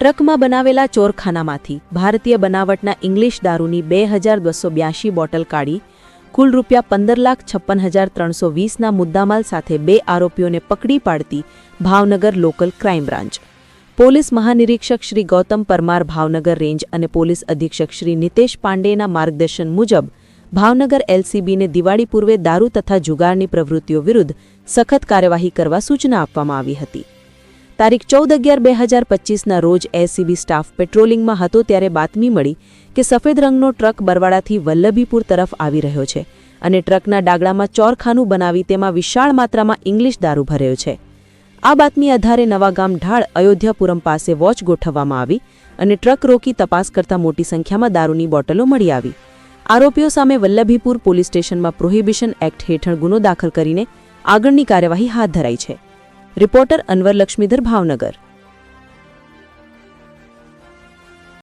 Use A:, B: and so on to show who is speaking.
A: ટ્રકમાં બનાવેલા ચોરખાનામાંથી ભારતીય બનાવટના ઇંગ્લિશ દારૂની બે હજાર બસો બ્યાસી બોટલ કાઢી, કુલ રૂપિયા પંદર લાખ છપ્પન હજાર ત્રણસો વીસના મુદ્દામાલ સાથે બે આરોપીઓને પકડી પાડતી Bhavnagar local crime branch. Police મહાનિરીક્ષક Shri Gautam Parmar Bhavnagar range અને પોલીસ અધિક્ષક શ્રી નિતેશ પાંડેના માર્ગદર્શન મુજબ, ભાવનગર એલસીબીને દિવાળી પૂર્વે દારૂ તથા જુગારની પ્રવૃત્તિઓ વિરુદ્ધ સખત કાર્યવાહી કરવા સૂચના આપવામાં આવી હતી. તારીખ ચૌદ અગિયાર બે હજાર પચીસના રોજ એસીબી સ્ટાફ પેટ્રોલિંગમાં હતો ત્યારે બાતમી મળી કે સફેદ રંગનો ટ્રક બરવાડાથી વલ્લભીપુર તરફ આવી રહ્યો છે અને ટ્રકના ડાગડામાં ચોરખાનું બનાવી તેમાં વિશાળ માત્રામાં ઇંગ્લિશ દારૂ ભર્યો છે. આ બાતમી આધારે નવાગામ ઢાળ અયોધ્યાપુરમ પાસે વોચ ગોઠવવામાં આવી અને ટ્રક રોકી તપાસ કરતા મોટી સંખ્યામાં દારૂની બોટલો મળી આવી. આરોપીઓ સામે વલ્લભીપુર પોલીસ સ્ટેશનમાં પ્રોહિબિશન એક્ટ હેઠળ ગુનો દાખલ કરીને આગળની કાર્યવાહી હાથ ધરાઈ છે. રિપોર્ટર અનવર લક્ષ્મીધર ભાવનગર